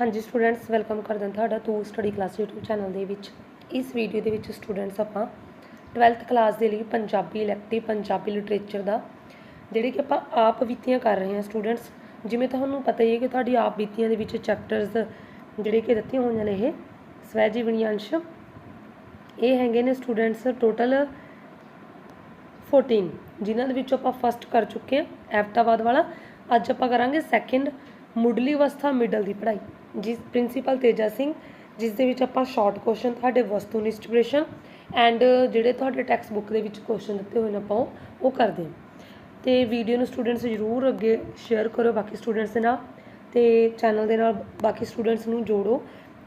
ਹਾਂਜੀ students welcome ਕਰਦੇ ਹਾਂ ਤੁਹਾਡਾ to study class YouTube channel ਦੇ ਵਿੱਚ। ਇਸ ਵੀਡੀਓ ਦੇ ਵਿੱਚ ਸਟੂਡੈਂਟਸ ਆਪਾਂ 12th ਕਲਾਸ ਦੇ ਲਈ ਪੰਜਾਬੀ ਇਲੈਕਟਿਵ ਪੰਜਾਬੀ ਲਿਟਰੇਚਰ ਦਾ, ਜਿਹੜੇ ਕਿ ਆਪਾਂ ਆਪ ਬੀਤੀਆਂ ਕਰ ਰਹੇ ਹਾਂ ਸਟੂਡੈਂਟਸ ਜਿਵੇਂ ਤੁਹਾਨੂੰ ਪਤਾ ਹੀ ਹੈ ਕਿ ਤੁਹਾਡੀ ਆਪ ਬੀਤੀਆਂ ਦੇ ਵਿੱਚ ਚੈਪਟਰਸ ਜਿਹੜੇ ਕਿ ਦਿੱਤੇ ਹੋਈਆਂ ਨੇ ਇਹ, ਸਵੈ ਜੀਵਨੀ ਅੰਸ਼। ਇਹ ਹੈਗੇ ਨੇ ਸਟੂਡੈਂਟਸ ਟੋਟਲ 14 ਜਿਨ੍ਹਾਂ ਦੇ ਵਿੱਚੋਂ ਆਪਾਂ ਫਸਟ ਕਰ ਚੁੱਕੇ ਹਾਂ ਐਫਟਾਬਾਦ ਵਾਲਾ। ਅੱਜ ਆਪਾਂ ਕਰਾਂਗੇ ਸੈਕਿੰਡ ਮੁੱਢਲੀ ਅਵਸਥਾ ਮਿਡਲ ਦੀ ਪੜ੍ਹਾਈ। ਜਿਸ ਪ੍ਰਿੰਸੀਪਲ ਤੇਜਾ ਸਿੰਘ, ਜਿਸ ਦੇ ਵਿੱਚ ਆਪਾਂ ਸ਼ਾਰਟ ਕੁਐਸਚਨ ਤੁਹਾਡੇ ਵਸਤੂਨਿਸ਼ਟ ਪ੍ਰਸ਼ਨ ਐਂਡ ਜਿਹੜੇ ਤੁਹਾਡੇ ਟੈਕਸਟ ਬੁੱਕ ਦੇ ਵਿੱਚ ਕੁਐਸਚਨ ਦਿੱਤੇ ਹੋਏ ਨੇ ਆਪਾਂ ਉਹ ਕਰਦੇ ਹਾਂ। ਤੇ ਵੀਡੀਓ ਨੂੰ ਸਟੂਡੈਂਟਸ ਜ਼ਰੂਰ ਅੱਗੇ ਸ਼ੇਅਰ ਕਰੋ ਬਾਕੀ ਸਟੂਡੈਂਟਸ ਦੇ ਨਾਲ ਤੇ ਚੈਨਲ ਦੇ ਨਾਲ ਬਾਕੀ ਸਟੂਡੈਂਟਸ ਨੂੰ ਜੋੜੋ,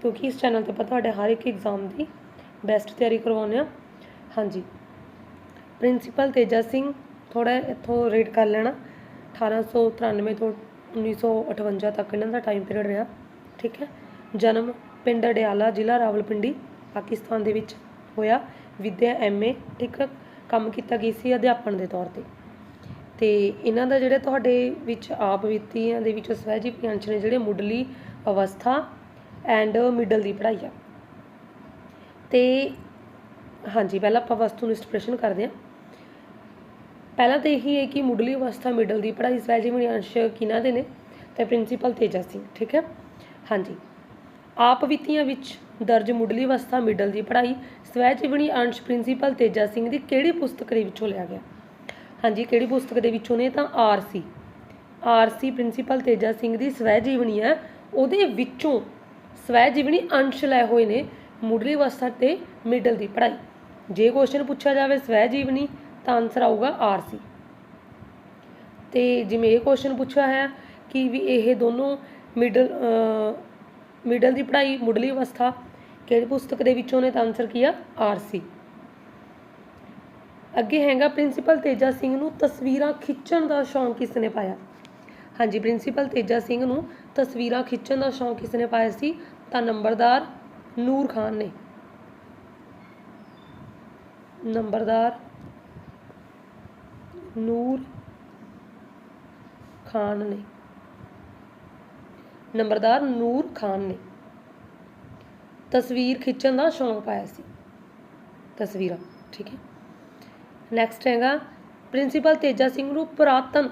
ਕਿਉਂਕਿ ਇਸ ਚੈਨਲ ਤੇ ਆਪਾਂ ਤੁਹਾਡੇ ਹਰ ਇੱਕ ਐਗਜ਼ਾਮ ਦੀ ਬੈਸਟ ਤਿਆਰੀ ਕਰਵਾਉਂਦੇ ਹਾਂ। ਹਾਂਜੀ। ਪ੍ਰਿੰਸੀਪਲ ਤੇਜਾ ਸਿੰਘ ਥੋੜਾ ਇੱਥੋਂ ਰੀਡ ਕਰ ਲੈਣਾ। 1893 ਤੋਂ 1958 ਤੱਕ ਇਹਨਾਂ ਦਾ ਟਾਈਮ ਪੀਰੀਅਡ ਰਿਹਾ। ਠੀਕ ਹੈ। ਜਨਮ ਪਿੰਡ ਅਡਿਆਲਾ, ਜ਼ਿਲ੍ਹਾ ਰਾਵਲਪਿੰਡੀ, ਪਾਕਿਸਤਾਨ ਦੇ ਵਿੱਚ ਹੋਇਆ। ਵਿਦਿਆ ਐਮਏ ਠੀਕ ਕੰਮ ਕੀਤਾ ਗਈ ਸੀ ਅਧਿਆਪਨ ਦੇ ਤੌਰ ਤੇ। ਤੇ ਇਹਨਾਂ ਦਾ ਜਿਹੜੇ ਤੁਹਾਡੇ ਵਿੱਚ ਆਪ ਵਿੱਤੀਆਂ ਦੇ ਵਿੱਚ ਸਵੈ ਅੰਸ਼ ਨੇ ਜਿਹੜੇ ਮੁੱਢਲੀ ਅਵਸਥਾ ਐਂਡ ਮਿਡਲ ਦੀ ਪੜ੍ਹਾਈ ਆ। ਤੇ ਹਾਂਜੀ, ਪਹਿਲਾਂ ਆਪਾਂ ਵਸਤੂ ਵਸਤੂਨਿਸ਼ਟ ਪ੍ਰਸ਼ਨ ਕਰਦੇ ਹਾਂ। ਪਹਿਲਾਂ ਤਾਂ ਇਹੀ ਹੈ ਕਿ ਮੁੱਢਲੀ ਅਵਸਥਾ ਮਿਡਲ ਦੀ ਪੜ੍ਹਾਈ ਸਵੈ ਅੰਸ਼ ਕਿਹਨਾਂ ਦੇ ਨੇ? ਤੇ ਪ੍ਰਿੰਸੀਪਲ ਤੇਜਾ ਸਿੰਘ, ਠੀਕ ਹੈ। ਹਾਂਜੀ। ਆਪ ਬੀਤੀਆਂ ਵਿੱਚ ਦਰਜ ਮੁੱਢਲੀ ਅਵਸਥਾ, ਮਿਡਲ ਦੀ ਪੜ੍ਹਾਈ, ਸਵੈ ਜੀਵਨੀ ਅੰਸ਼ ਪ੍ਰਿੰਸੀਪਲ ਤੇਜਾ ਸਿੰਘ ਦੀ ਕਿਹੜੀ ਪੁਸਤਕ ਦੇ ਵਿੱਚੋਂ ਲਿਆ ਗਿਆ? ਹਾਂਜੀ, ਕਿਹੜੀ ਪੁਸਤਕ ਦੇ ਵਿੱਚੋਂ ਨੇ? ਤਾਂ ਆਰਸੀ ਆਰਸੀ ਪ੍ਰਿੰਸੀਪਲ ਤੇਜਾ ਸਿੰਘ ਦੀ ਸਵੈ ਜੀਵਨੀ ਹੈ। ਉਹਦੇ ਵਿੱਚੋਂ ਸਵੈ ਜੀਵਨੀ ਅੰਸ਼ ਲਏ ਹੋਏ ਨੇ ਮੁੱਢਲੀ ਅਵਸਥਾ ਤੇ ਮਿਡਲ ਦੀ ਪੜ੍ਹਾਈ। ਜੇ ਕੁਐਸਚਨ ਪੁੱਛਿਆ ਜਾਵੇ ਸਵੈ ਜੀਵਨੀ, ਤਾਂ ਆਨਸਰ ਆਊਗਾ ਆਰਸੀ ਤੇ ਜਿਵੇਂ ਇਹ ਕੁਐਸਚਨ ਪੁੱਛਿਆ ਹੈ ਕਿ ਵੀ ਇਹ ਦੋਨੋਂ ਮਿਡਲ ਮਿਡਲ ਦੀ ਪੜ੍ਹਾਈ ਮੁੱਢਲੀ ਅਵਸਥਾ ਕਿਹੜੀ ਪੁਸਤਕ ਦੇ ਵਿੱਚੋਂ ਨੇ ਤਾਂ ਆਨਸਰ ਕੀ ਆ ਆਰਸੀ ਅੱਗੇ ਹੈਗਾ ਪ੍ਰਿੰਸੀਪਲ ਤੇਜਾ ਸਿੰਘ ਨੂੰ ਤਸਵੀਰਾਂ ਖਿੱਚਣ ਦਾ ਸ਼ੌਂਕ ਕਿਸ ਨੇ ਪਾਇਆ? ਹਾਂਜੀ ਪ੍ਰਿੰਸੀਪਲ ਤੇਜਾ ਸਿੰਘ ਨੂੰ ਤਸਵੀਰਾਂ ਖਿੱਚਣ ਦਾ ਸ਼ੌਂਕ ਕਿਸ ਨੇ ਪਾਇਆ ਸੀ? ਤਾਂ ਨੰਬਰਦਾਰ ਨੂਰ ਖਾਨ ਨੇ। ਨੰਬਰਦਾਰ ਨੂਰ ਖਾਨ ਨੇ। ਨੰਬਰਦਾਰ ਨੂਰ ਖਾਨ ਨੇ ਤਸਵੀਰ ਖਿੱਚਣ ਦਾ ਸ਼ੌਂਕ ਪਾਇਆ ਸੀ। ਤਸਵੀਰਾਂ, ਠੀਕ ਹੈ। ਨੈਕਸਟ ਹੈਗਾ, ਪ੍ਰਿੰਸੀਪਲ ਤੇਜਾ ਸਿੰਘ ਨੂੰ ਪੁਰਾਤਨ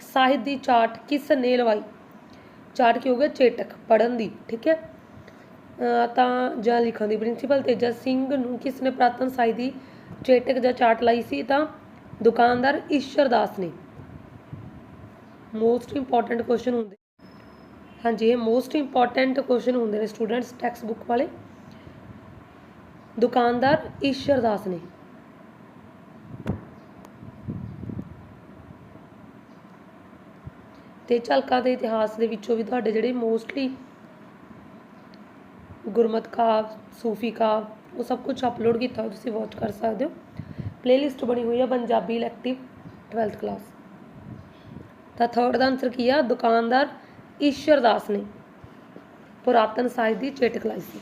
ਸਾਹਿਤ ਦੀ ਚਾਟ ਕਿਸ ਨੇ ਲਵਾਈ? ਚਾਟ ਕੀ ਹੋ ਗਿਆ? ਚੇਟਕ ਪੜਨ ਦੀ, ਠੀਕ ਹੈ। ਅਹ ਤਾਂ ਜਾਂ ਲਿਖਣ ਦੀ, ਪ੍ਰਿੰਸੀਪਲ ਤੇਜਾ ਸਿੰਘ ਨੂੰ ਕਿਸ ਨੇ ਪੁਰਾਤਨ ਸਾਹਿਤ ਦੀ ਚੇਟਕ ਜਾਂ ਚਾਟ ਲਾਈ ਸੀ? ਤਾਂ ਦੁਕਾਨਦਾਰ ਈਸ਼ਰ ਦਾਸ ਨੇ। ਮੋਸਟ ਇੰਪੋਰਟੈਂਟ ਕੁਐਸਚਨ ਹੁੰਦੇ ਹਾਂਜੀ, ਇਹ ਮੋਸਟ ਇੰਪੋਰਟੈਂਟ ਕੁਐਸਚਨ ਹੁੰਦੇ ਨੇ ਸਟੂਡੈਂਟਸ ਟੈਕਸਟ ਬੁੱਕ ਵਾਲੇ। ਦੁਕਾਨਦਾਰ ਈਸ਼ਰ ਦਾਸ ਨੇ। ਤੇ ਝਲਕਾਂ ਦੇ ਇਤਿਹਾਸ ਦੇ ਵਿੱਚੋਂ ਵੀ ਤੁਹਾਡੇ ਜਿਹੜੇ ਮੋਸਟਲੀ ਗੁਰਮਤ ਕਾਵ, ਸੂਫੀ ਕਾਵ, ਉਹ ਸਭ ਕੁਝ ਅਪਲੋਡ ਕੀਤਾ ਹੋਇਆ, ਤੁਸੀਂ ਵਾਚ ਕਰ ਸਕਦੇ ਹੋ। ਪਲੇਲਿਸਟ ਬਣੀ ਹੋਈ ਹੈ ਪੰਜਾਬੀ ਇਲੈਕਟਿਵ 12th ਕਲਾਸ ਤਾਂ ਥਰਡ ਦਾ ਆਨਸਰ ਕੀ ਆ? ਦੁਕਾਨਦਾਰ ਈਸ਼ਰ ਦਾਸ ਨੇ ਪੁਰਾਤਨ ਸਾਹਿਤ ਦੀ ਚੇਟਕ ਲਾਈ ਸੀ।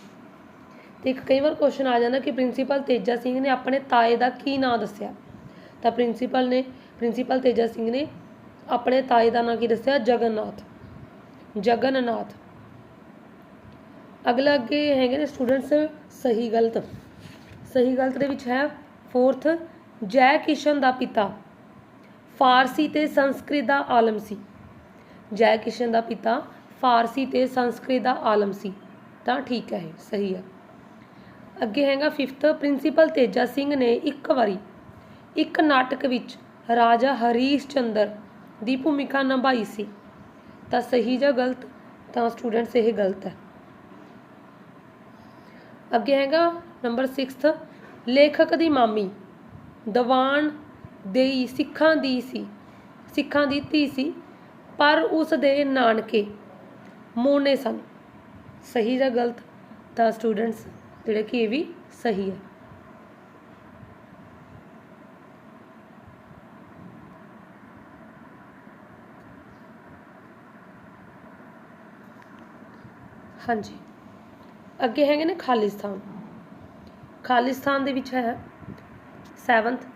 ਤੇ ਇੱਕ ਕਈ ਵਾਰ ਕੁਐਸਚਨ ਆ ਜਾਂਦਾ ਕਿ ਪ੍ਰਿੰਸੀਪਲ ਤੇਜਾ ਸਿੰਘ ਨੇ ਆਪਣੇ ਤਾਏ ਦਾ ਕੀ ਨਾਂ ਦੱਸਿਆ? ਤਾਂ ਪ੍ਰਿੰਸੀਪਲ ਨੇ, ਪ੍ਰਿੰਸੀਪਲ ਤੇਜਾ ਸਿੰਘ ਨੇ ਆਪਣੇ ਤਾਏ ਦਾ ਨਾਂ ਕੀ ਦੱਸਿਆ? ਜਗਨਨਾਥ। ਜਗਨਨਾਥ। ਅਗਲਾ ਅੱਗੇ ਹੈਗੇ ਨੇ ਸਟੂਡੈਂਟਸ ਸਹੀ ਗਲਤ। ਸਹੀ ਗਲਤ ਦੇ ਵਿੱਚ ਹੈ। ਫੋਰਥ ਜੈ ਕਿਸ਼ਨ ਦਾ ਪਿਤਾ। ਫਾਰਸੀ ਤੇ ਸੰਸਕ੍ਰਿਤ ਦਾ ਆਲਮ ਸੀ। ਜੈ ਕਿਸ਼ਨ ਦਾ ਪਿਤਾ ਫਾਰਸੀ ਤੇ ਸੰਸਕ੍ਰਿਤ ਦਾ ਆਲਮ ਸੀ। ਤਾਂ ਠੀਕ ਹੈ ਇਹ ਸਹੀ ਹੈ। ਅੱਗੇ ਹੈਗਾ ਫਿਫਥ ਪ੍ਰਿੰਸੀਪਲ ਤੇਜਾ ਸਿੰਘ ਨੇ ਇੱਕ ਵਾਰੀ ਇੱਕ ਨਾਟਕ ਵਿੱਚ ਰਾਜਾ ਹਰੀਸ਼ ਚੰਦਰ ਦੀ ਭੂਮਿਕਾ ਨਿਭਾਈ ਸੀ। ਤਾਂ ਸਹੀ ਜਾਂ ਗਲਤ? ਤਾਂ ਸਟੂਡੈਂਟਸ ਇਹ ਗਲਤ ਹੈ। ਅੱਗੇ ਹੈਗਾ ਨੰਬਰ 6 ਲੇਖਕ ਦੀ ਮਾਮੀ ਦੀਵਾਨ ਦੇਈ ਸਿੱਖਾਂ ਦੀ ਸੀ, ਸਿੱਖਾਂ ਦੀ ਧੀ ਸੀ। ਪਰ ਉਸ ਦੇ ਨਾਨਕੇ ਮੋਨੇ ਸਨ। ਸਹੀ ਜਾਂ ਗਲਤ? ਤਾਂ ਸਟੂਡੈਂਟਸ ਜਿਹੜੇ ਕਿ ਇਹ ਵੀ ਸਹੀ ਹੈ ਹਾਂਜੀ। ਅੱਗੇ ਹੈਗੇ ਨੇ ਖਾਲਿਸਤਾਨ। ਖਾਲਿਸਤਾਨ ਦੇ ਵਿੱਚ ਹੈ 7th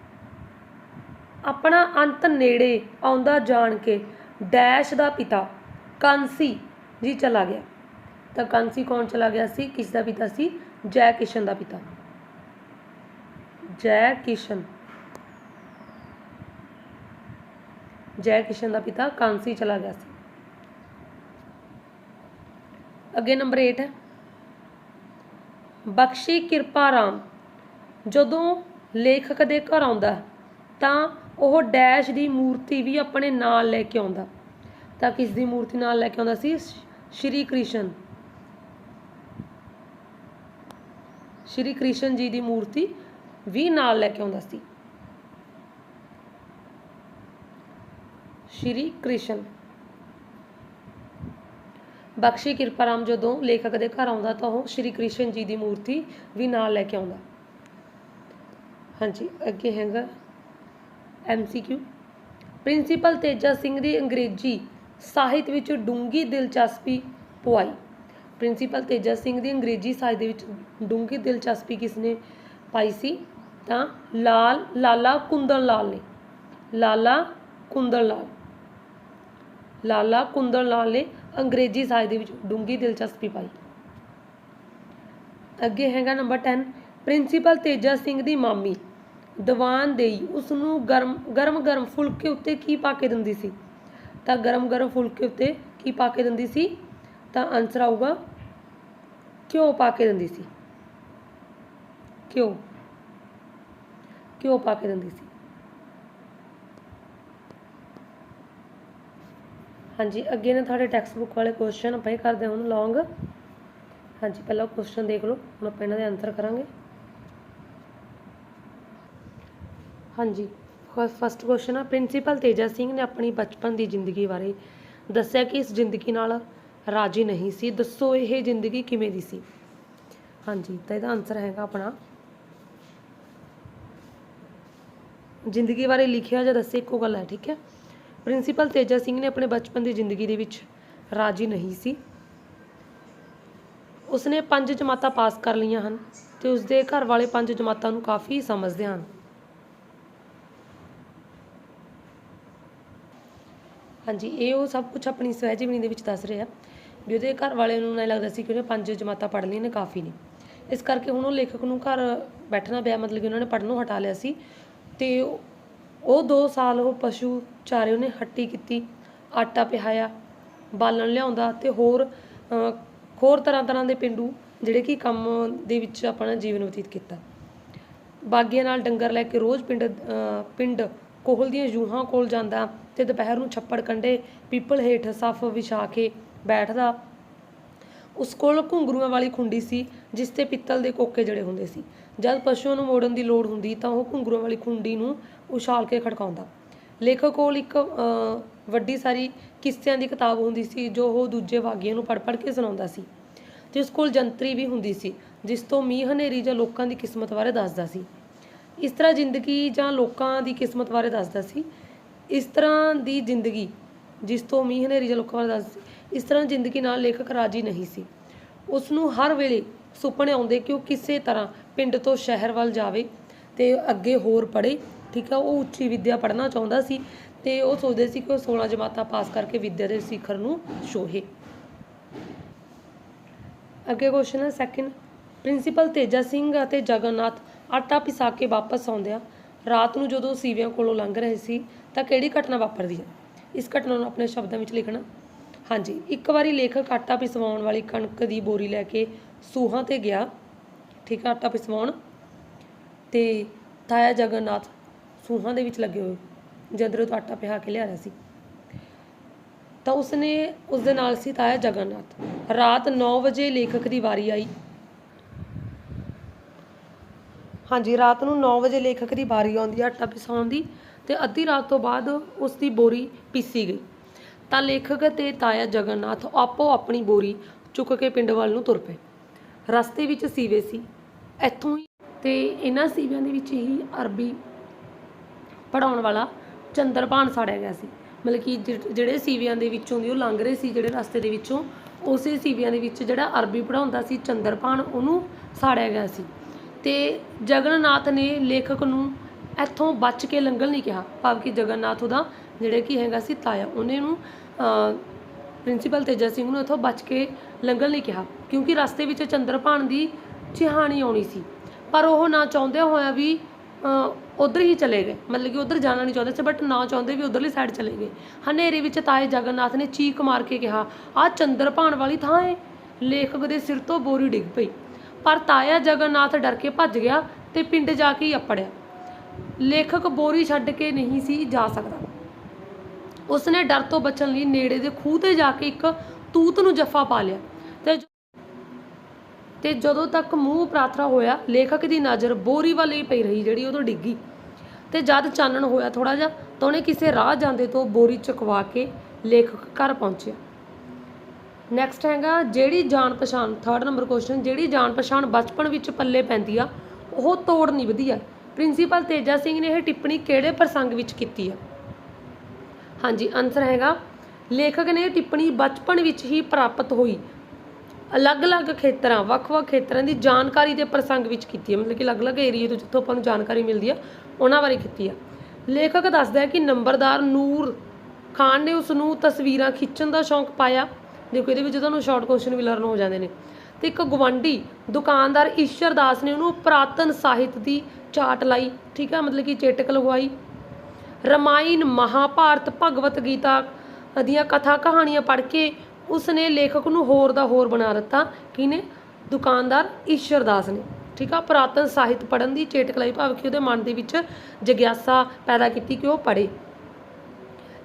ਆਪਣਾ ਅੰਤ ਨੇੜੇ ਆਉਂਦਾ ਜਾਣ ਕੇ ਡੈਸ਼ ਦਾ ਪਿਤਾ ਕਾਂਸੀ ਜੀ ਚਲਾ ਗਿਆ। ਤਾਂ ਕਾਂਸੀ ਕੌਣ ਚਲਾ ਗਿਆ ਸੀ? ਕਿਸ ਦਾ ਪਿਤਾ ਸੀ? ਜੈ ਕਿਸ਼ਨ ਦਾ ਪਿਤਾ। ਜੈ ਕਿਸ਼ਨ। ਜੈ ਕਿਸ਼ਨ ਦਾ ਪਿਤਾ ਕਾਂਸੀ ਚਲਾ ਗਿਆ ਸੀ। ਅੱਗੇ ਨੰਬਰ 8 ਹੈ। ਬਖਸ਼ੀ ਕਿਰਪਾ ਰਾਮ। ਜਦੋਂ ਲੇਖਕ ਦੇ ਘਰ ਆਉਂਦਾ ਤਾਂ ਉਹ ਡੈਸ਼ ਦੀ ਮੂਰਤੀ ਵੀ ਆਪਣੇ ਨਾਲ ਲੈ ਕੇ ਆਉਂਦਾ। ਤਾਂ ਕਿਸ ਦੀ ਮੂਰਤੀ ਨਾਲ ਲੈ ਕੇ ਆਉਂਦਾ ਸੀ? ਸ਼੍ਰੀ ਕ੍ਰਿਸ਼ਨ। ਸ਼੍ਰੀ ਕ੍ਰਿਸ਼ਨ ਜੀ ਦੀ ਮੂਰਤੀ ਵੀ ਨਾਲ ਲੈ ਕੇ ਆਉਂਦਾ ਸੀ। ਸ਼੍ਰੀ ਕ੍ਰਿਸ਼ਨ। ਬਖਸ਼ੀ ਕਿਰਪਾ ਰਾਮ, ਜਦੋਂ ਲੇਖਕ ਦੇ ਘਰ ਆਉਂਦਾ ਤਾਂ ਉਹ ਸ਼੍ਰੀ ਕ੍ਰਿਸ਼ਨ ਜੀ ਦੀ ਮੂਰਤੀ ਵੀ ਨਾਲ ਲੈ ਕੇ ਆਉਂਦਾ। ਹਾਂਜੀ, ਅੱਗੇ ਹੈਗਾ ਐਮਸੀਕਿਊ ਪ੍ਰਿੰਸੀਪਲ ਤੇਜਾ ਸਿੰਘ ਦੀ ਅੰਗਰੇਜ਼ੀ ਸਾਹਿਤ ਵਿੱਚ ਡੂੰਗੀ ਦਿਲਚਸਪੀ ਪਵਾਈ ਪ੍ਰਿੰਸੀਪਲ ਤੇਜਾ ਸਿੰਘ ਦੀ ਅੰਗਰੇਜ਼ੀ ਸਾਹਿਤ ਦੇ ਵਿੱਚ ਡੂੰਗੀ ਦਿਲਚਸਪੀ ਕਿਸਨੇ ਪਾਈ ਸੀ? ਤਾਂ ਲਾਲ, ਲਾਲਾ ਕੁੰਦਨ ਲਾਲ ਨੇ। ਲਾਲਾ ਕੁੰਦਨ ਲਾਲ ਲਾਲਾ ਕੁੰਦਨ ਲਾਲ ਨੇ ਅੰਗਰੇਜ਼ੀ ਸਾਹਿਤ ਦੇ ਵਿੱਚ ਡੂੰਗੀ ਦਿਲਚਸਪੀ ਪਾਈ। ਅੱਗੇ ਹੈਗਾ ਨੰਬਰ 10 ਪ੍ਰਿੰਸੀਪਲ ਤੇਜਾ ਸਿੰਘ ਦੀ ਮਾਮੀ। ਦੀਵਾਨ ਦੇਈ। ਉਸ ਨੂੰ ਗਰਮ ਗਰਮ ਗਰਮ ਫੁਲਕੇ ਉੱਤੇ ਕੀ ਪਾ ਕੇ ਦਿੰਦੀ ਸੀ? ਤਾਂ ਗਰਮ ਗਰਮ ਫੁਲਕੇ ਉੱਤੇ ਕੀ ਪਾ ਕੇ ਦਿੰਦੀ ਸੀ? ਤਾਂ ਆਨਸਰ ਆਊਗਾ, ਘਿਓ ਪਾ ਕੇ ਦਿੰਦੀ ਸੀ। ਘਿਓ। ਘਿਓ ਪਾ ਕੇ ਦਿੰਦੀ ਸੀ। ਹਾਂਜੀ, ਅੱਗੇ ਨੇ ਤੁਹਾਡੇ ਟੈਕਸਟ ਬੁੱਕ ਵਾਲੇ ਕੁਐਸਚਨ ਆਪਾਂ ਇਹ ਕਰਦੇ ਹੁਣ ਲੌਂਗ ਹਾਂਜੀ, ਪਹਿਲਾਂ ਕੁਐਸਚਨ ਦੇਖ ਲਓ, ਹੁਣ ਆਪਾਂ ਇਹਨਾਂ ਦੇ ਆਨਸਰ ਕਰਾਂਗੇ। ਹਾਂਜੀ। ਫਸਟ ਕੁਐਸਚਨ ਆ ਪ੍ਰਿੰਸੀਪਲ ਤੇਜਾ ਸਿੰਘ ਨੇ ਆਪਣੀ ਬਚਪਨ ਦੀ ਜ਼ਿੰਦਗੀ ਬਾਰੇ ਦੱਸਿਆ ਕਿ ਇਸ ਜ਼ਿੰਦਗੀ ਨਾਲ ਰਾਜੀ ਨਹੀਂ ਸੀ। ਦੱਸੋ ਇਹ ਜ਼ਿੰਦਗੀ ਕਿਵੇਂ ਦੀ ਸੀ? ਹਾਂਜੀ, ਤਾਂ ਇਹਦਾ ਆਨਸਰ ਹੈਗਾ ਆਪਣਾ। ਜ਼ਿੰਦਗੀ ਬਾਰੇ ਲਿਖਿਆ ਜਾਂ ਦੱਸਿਆ, ਇੱਕੋ ਗੱਲ ਹੈ, ਠੀਕ ਹੈ? ਪ੍ਰਿੰਸੀਪਲ ਤੇਜਾ ਸਿੰਘ ਨੇ ਆਪਣੇ ਬਚਪਨ ਦੀ ਜ਼ਿੰਦਗੀ ਦੇ ਵਿੱਚ ਰਾਜੀ ਨਹੀਂ ਸੀ। ਉਸਨੇ ਪੰਜ ਜਮਾਤਾਂ ਪਾਸ ਕਰ ਲਈਆਂ ਹਨ ਤੇ ਉਸਦੇ ਘਰ ਵਾਲੇ ਪੰਜ ਜਮਾਤਾਂ ਨੂੰ ਕਾਫੀ ਸਮਝਦੇ ਹਨ। ਹਾਂਜੀ, ਇਹ ਉਹ ਸਭ ਕੁਝ ਆਪਣੀ ਸਵੈ ਜੀਵਨੀ ਦੇ ਵਿੱਚ ਦੱਸ ਰਿਹਾ। ਵੀ ਉਹਦੇ ਘਰ ਵਾਲੇ ਨੂੰ ਨਹੀਂ ਲੱਗਦਾ ਸੀ ਕਿ ਉਹਨੇ ਪੰਜ ਜਮਾਤਾਂ ਪੜ੍ਹ ਲਈਆਂ ਨੇ, ਕਾਫੀ ਨੇ। ਇਸ ਕਰਕੇ ਹੁਣ ਉਹ ਲੇਖਕ ਨੂੰ ਘਰ ਬੈਠਣਾ ਪਿਆ, ਮਤਲਬ ਕਿ ਉਹਨਾਂ ਨੇ ਪੜ੍ਹਨੋਂ ਹਟਾ ਲਿਆ ਸੀ। ਤੇ ਉਹ 2 ਸਾਲ ਉਹ ਪਸ਼ੂ ਚਾਰੇ ਉਹਨੇ ਹੱਟੀ ਕੀਤੀ, ਆਟਾ ਪਿਹਾਇਆ, ਬਾਲਣ ਲਿਆਉਂਦਾ ਤੇ ਹੋਰ ਹੋਰ ਤਰ੍ਹਾਂ ਤਰ੍ਹਾਂ ਦੇ ਪਿੰਡੂ ਜਿਹੜੇ ਕਿ ਕੰਮ ਦੇ ਵਿੱਚ ਆਪਣਾ ਜੀਵਨ ਬਤੀਤ ਕੀਤਾ। ਬਾਗੀਆਂ ਨਾਲ ਡੰਗਰ ਲੈ ਕੇ ਰੋਜ਼ ਪਿੰਡ ਪਿੰਡ ਕੋਹਲ ਦੀਆਂ ਜੂਹਾਂ ਕੋਲ ਜਾਂਦਾ ਤੇ ਦੁਪਹਿਰ ਨੂੰ ਛੱਪੜ ਕੰਢੇ ਪੀਪਲ ਹੇਠ ਸੱਫ ਵਿਛਾ ਕੇ ਬੈਠਦਾ। ਉਸ ਕੋਲ ਘੁੰਗਰੂਆਂ ਵਾਲੀ ਖੁੰਡੀ ਸੀ ਜਿਸ ਤੇ ਪਿੱਤਲ ਦੇ ਕੋਕੇ ਜੜੇ ਹੁੰਦੇ ਸੀ। ਜਦ ਪਸ਼ੂਆਂ ਨੂੰ ਮੋੜਨ ਦੀ ਲੋੜ ਹੁੰਦੀ ਤਾਂ ਉਹ ਘੁੰਗਰੂਆਂ ਵਾਲੀ ਖੁੰਡੀ ਨੂੰ ਉਛਾਲ ਕੇ ਖੜਕਾਉਂਦਾ। ਲੇਖਕ ਕੋਲ ਇੱਕ ਅ, ਵੱਡੀ ਸਾਰੀ ਕਿੱਸਿਆਂ ਦੀ ਕਿਤਾਬ ਹੁੰਦੀ ਸੀ ਜੋ ਉਹ ਦੂਜੇ ਬਾਗੀਆਂ ਨੂੰ ਪੜ੍ਹ ਪੜ੍ਹ ਕੇ ਸੁਣਾਉਂਦਾ ਸੀ। ਤੇ ਉਸ ਕੋਲ ਜੰਤਰੀ ਵੀ ਹੁੰਦੀ ਸੀ ਜਿਸ ਤੋਂ ਮੀਂਹ ਹਨੇਰੀ ਜਾਂ ਲੋਕਾਂ ਦੀ ਕਿਸਮਤ ਬਾਰੇ ਦੱਸਦਾ ਸੀ। ਇਸ ਤਰ੍ਹਾਂ ਜ਼ਿੰਦਗੀ ਜਾਂ ਲੋਕਾਂ ਦੀ ਕਿਸਮਤ ਬਾਰੇ ਦੱਸਦਾ ਸੀ। ਇਸ ਤਰ੍ਹਾਂ ਦੀ ਜ਼ਿੰਦਗੀ ਜਿਸ ਤੋਂ ਮੀਂਹ ਹਨੇਰੀ ਜਾਂ ਲੋਕਾਂ ਬਾਰੇ ਦੱਸਦਾ ਸੀ, ਇਸ ਤਰ੍ਹਾਂ ਜ਼ਿੰਦਗੀ ਨਾਲ ਲੇਖਕ ਰਾਜੀ ਨਹੀਂ ਸੀ। ਉਸ ਨੂੰ ਹਰ ਵੇਲੇ ਸੁਪਨੇ ਆਉਂਦੇ ਕਿ ਉਹ ਕਿਸੇ ਤਰ੍ਹਾਂ ਪਿੰਡ ਤੋਂ ਸ਼ਹਿਰ ਵੱਲ ਜਾਵੇ ਤੇ ਅੱਗੇ ਹੋਰ ਪੜ੍ਹੇ, ਠੀਕ ਆ, ਉਹ ਉੱਚੀ ਵਿੱਦਿਆ ਪੜ੍ਹਨਾ ਚਾਹੁੰਦਾ ਸੀ ਤੇ ਉਹ ਸੋਚਦੇ ਸੀ ਕਿ ਉਹ 16 ਜਮਾਤਾਂ ਪਾਸ ਕਰਕੇ ਵਿੱਦਿਆ ਦੇ ਸਿਖਰ ਨੂੰ ਛੋਹੇ। ਅੱਗੇ ਕੁਐਸਚਨ ਹੈ ਸੈਕਿੰਡ ਪ੍ਰਿੰਸੀਪਲ ਤੇਜਾ ਸਿੰਘ ਅਤੇ ਜਗਨਨਾਥ ਆਟਾ ਪਿਸਾ ਕੇ ਵਾਪਸ ਆਉਂਦਿਆਂ ਰਾਤ ਨੂੰ ਜਦੋਂ ਸੀਵਿਆਂ ਕੋਲੋਂ ਲੰਘ ਰਹੇ ਸੀ ਤਾਂ ਕਿਹੜੀ ਘਟਨਾ ਵਾਪਰਦੀ ਹੈ? ਇਸ ਘਟਨਾ ਨੂੰ ਆਪਣੇ ਸ਼ਬਦਾਂ ਵਿੱਚ ਲਿਖਣਾ। ਹਾਂਜੀ, ਇੱਕ ਵਾਰੀ ਲੇਖਕ ਆਟਾ ਪਿਸਵਾਉਣ ਵਾਲੀ ਕਣਕ ਦੀ ਬੋਰੀ ਲੈ ਕੇ ਸੂਹਾਂ ਤੇ ਗਿਆ। ਠੀਕ ਹੈ, ਆਟਾ ਪਿਸਵਾਉਣ। ਤੇ ਤਾਇਆ ਜਗਨਨਾਥ ਸੂਹਾਂ ਦੇ ਵਿੱਚ ਲੱਗੇ ਹੋਏ। ਜਦਰੋਂ ਤੋਂ ਆਟਾ ਪਿਹਾ ਕੇ ਲਿਆ ਰਿਹਾ ਸੀ। ਤਾਂ ਉਸਨੇ ਉਸ ਦੇ ਨਾਲ ਸੀ ਤਾਇਆ ਜਗਨਨਾਥ। ਰਾਤ 9 ਵਜੇ ਲੇਖਕ ਦੀ ਵਾਰੀ ਆਈ। ਹਾਂਜੀ, ਰਾਤ ਨੂੰ 9 ਵਜੇ ਲੇਖਕ ਦੀ ਵਾਰੀ ਆਉਂਦੀ ਹੈ ਆਟਾ ਪਿਸਾਉਣ ਦੀ ਤੇ ਅੱਧੀ ਰਾਤ ਤੋਂ ਬਾਅਦ ਉਸ ਦੀ ਬੋਰੀ ਪੀਸੀ ਗਈ। ਤਾਂ ਲੇਖਕ ਤੇ ਤਾਇਆ ਜਗਨਨਾਥ ਆਪੋ ਆਪਣੀ ਬੋਰੀ ਚੁੱਕ ਕੇ ਪਿੰਡ ਵੱਲ ਨੂੰ ਤੁਰ ਪਏ। ਰਸਤੇ ਵਿੱਚ ਸੀਵੇ ਸੀ। ਇੱਥੋਂ ਹੀ ਤੇ ਇਹਨਾਂ ਸੀਵਿਆਂ ਦੇ ਵਿੱਚ ਹੀ ਅਰਬੀ ਪੜਾਉਣ ਵਾਲਾ ਚੰਦਰਪਾਨ ਸਾੜਿਆ ਗਿਆ ਸੀ। ਮਤਲਬ ਕਿ ਜਿਹੜੇ ਸੀਵਿਆਂ ਦੇ ਵਿੱਚੋਂ ਦੀ ਉਹ ਲੰਘ ਰਹੇ ਸੀ, ਜਿਹੜੇ ਰਸਤੇ ਦੇ ਵਿੱਚੋਂ, ਉਸੇ ਸੀਵਿਆਂ ਦੇ ਵਿੱਚ ਜਿਹੜਾ ਅਰਬੀ ਪੜਾਉਂਦਾ ਸੀ ਚੰਦਰਪਾਨ ਉਹਨੂੰ ਸਾੜਿਆ ਗਿਆ ਸੀ। ਅਤੇ ਜਗਨਨਾਥ ਨੇ ਲੇਖਕ ਨੂੰ ਇੱਥੋਂ ਬਚ ਕੇ ਲੰਘਣ ਨਹੀਂ ਕਿਹਾ। ਭਾਵ ਕਿ ਜਗਨਨਾਥ ਉਹਦਾ ਜਿਹੜਾ ਕਿ ਹੈਗਾ ਸੀ ਤਾਇਆ, ਉਹਨੇ ਨੂੰ ਪ੍ਰਿੰਸੀਪਲ ਤੇਜਾ ਸਿੰਘ ਨੂੰ ਇੱਥੋਂ ਬਚ ਕੇ ਲੰਘਣ ਲਈ ਕਿਹਾ, ਕਿਉਂਕਿ ਰਸਤੇ ਵਿੱਚ ਚੰਦਰਪਾਣ ਦੀ ਚਿਹਾਣੀ ਆਉਣੀ ਸੀ। ਪਰ ਉਹ ਨਾ ਚਾਹੁੰਦੇ ਹੋਇਆ ਵੀ ਉਧਰ ਹੀ ਚਲੇ ਗਏ। ਮਤਲਬ ਕਿ ਉਧਰ ਜਾਣਾ ਨਹੀਂ ਚਾਹੁੰਦੇ ਸੀ ਬਟ ਨਾ ਚਾਹੁੰਦੇ ਵੀ ਉਧਰਲੀ ਸਾਈਡ ਚਲੇ ਗਏ। ਹਨੇਰੇ ਵਿੱਚ ਤਾਏ ਜਗਨਨਾਥ ਨੇ ਚੀਕ ਮਾਰ ਕੇ ਕਿਹਾ, ਆਹ ਚੰਦਰਪਾਣ ਵਾਲੀ ਥਾਂ ਹੈ ਲੇਖਕ ਦੇ ਸਿਰ ਤੋਂ ਬੋਰੀ ਡਿੱਗ ਪਈ। ਪਰ ਤਾਇਆ ਜਗਨਨਾਥ ਡਰ ਕੇ ਭੱਜ ਗਿਆ ਤੇ ਪਿੰਡ ਜਾ ਕੇ ਹੀ ਅੱਪੜਿਆ। ਲੇਖਕ ਬੋਰੀ ਛੱਡ ਕੇ ਨਹੀਂ ਸੀ ਜਾ ਸਕਦਾ। ਉਸਨੇ ਡਰ ਤੋਂ ਬਚਣ ਲਈ ਨੇੜੇ ਦੇ ਖੂਹ ਤੇ ਜਾ ਕੇ ਇੱਕ ਤੂਤ ਨੂੰ ਜੱਫਾ ਪਾ ਲਿਆ ਤੇ ਤੇ ਜਦੋਂ ਤੱਕ ਮੂੰਹ ਪ੍ਰਾਰਥਨਾ ਹੋਇਆ, ਲੇਖਕ ਦੀ ਨਜ਼ਰ ਬੋਰੀ ਵੱਲ ਹੀ ਪਈ ਰਹੀ ਜਿਹੜੀ ਉਦੋਂ ਡਿੱਗੀ। ਤੇ ਜਦ ਚਾਨਣ ਹੋਇਆ ਥੋੜਾ ਜਿਹਾ ਤਾਂ ਉਹਨੇ ਕਿਸੇ ਰਾਹ ਜਾਂਦੇ ਤੋਂ ਬੋਰੀ ਚੁਕਵਾ ਕੇ ਲੇਖਕ ਘਰ ਪਹੁੰਚਿਆ। ਨੈਕਸਟ ਹੈਗਾ, ਜਿਹੜੀ ਜਾਣ ਪਛਾਣ ਥਰਡ ਨੰਬਰ ਕੁਐਸਚਨ ਜਿਹੜੀ ਜਾਣ ਪਛਾਣ ਬਚਪਨ ਵਿੱਚ ਪੱਲੇ ਪੈਂਦੀ ਆ, ਉਹ ਤੋੜ ਨਹੀਂ ਵਧੀਆ। ਪ੍ਰਿੰਸੀਪਲ ਤੇਜਾ ਸਿੰਘ ਨੇ ਇਹ ਟਿੱਪਣੀ ਕਿਹੜੇ ਪ੍ਰਸੰਗ ਵਿੱਚ ਕੀਤੀ ਆ? ਹਾਂਜੀ ਆਨਸਰ ਹੈਗਾ, ਲੇਖਕ ਨੇ ਇਹ ਟਿੱਪਣੀ ਬਚਪਨ ਵਿੱਚ ਹੀ ਪ੍ਰਾਪਤ ਹੋਈ। ਅਲੱਗ-ਅਲੱਗ ਖੇਤਰਾਂ, ਵੱਖ-ਵੱਖ ਖੇਤਰਾਂ ਦੀ ਜਾਣਕਾਰੀ ਦੇ ਪ੍ਰਸੰਗ ਵਿੱਚ ਕੀਤੀ ਹੈ ਮਤਲਬ ਕਿ ਅਲੱਗ-ਅਲੱਗ ਏਰੀਏ ਤੋਂ ਜਿੱਥੋਂ ਆਪਾਂ ਨੂੰ ਜਾਣਕਾਰੀ ਮਿਲਦੀ ਹੈ ਉਹਨਾਂ ਬਾਰੇ ਕੀਤੀ ਆ। ਲੇਖਕ ਦੱਸਦਾ ਹੈ ਕਿ ਨੰਬਰਦਾਰ ਨੂਰ ਖਾਨ ਨੇ ਉਸ ਨੂੰ ਤਸਵੀਰਾਂ ਖਿੱਚਣ ਦਾ ਸ਼ੌਂਕ ਪਾਇਆ। ਦੇਖੋ ਇਹਦੇ ਵਿੱਚ ਤੁਹਾਨੂੰ ਸ਼ਾਰਟ ਕੁਐਸਚਨ ਵੀ ਲਰਨ ਹੋ ਜਾਂਦੇ ਨੇ। ਤੇ ਇੱਕ ਗਵੰਡੀ ਦੁਕਾਨਦਾਰ ਈਸ਼ਰ ਦਾਸ ਨੇ ਉਹਨੂੰ ਪੁਰਾਤਨ ਸਾਹਿਤ ਦੀ ਚਾਟ ਲਾਈ, ਠੀਕ ਹੈ ਮਤਲਬ ਕਿ ਚੇਟਕ ਲਗਵਾਈ। ਰਮਾਇਣ ਮਹਾਭਾਰਤ ਭਗਵਤ ਗੀਤਾ ਦੀਆਂ ਕਥਾ ਕਹਾਣੀਆਂ ਪੜ੍ਹ ਕੇ ਉਸਨੇ ਲੇਖਕ ਨੂੰ ਹੋਰ ਦਾ ਹੋਰ ਬਣਾ ਦਿੱਤਾ। ਕਿਨੇ ਦੁਕਾਨਦਾਰ ਈਸ਼ਰ ਦਾਸ ਨੇ। ਠੀਕ ਆ? ਪੁਰਾਤਨ ਸਾਹਿਤ ਪੜ੍ਹਨ ਦੀ ਚੇਟਕ ਲਈ, ਭਾਵ ਕਿ ਉਹਦੇ ਮਨ ਦੇ ਵਿੱਚ ਜਗਿਆਸਾ ਪੈਦਾ ਕੀਤੀ ਕਿ ਉਹ ਪੜ੍ਹੇ।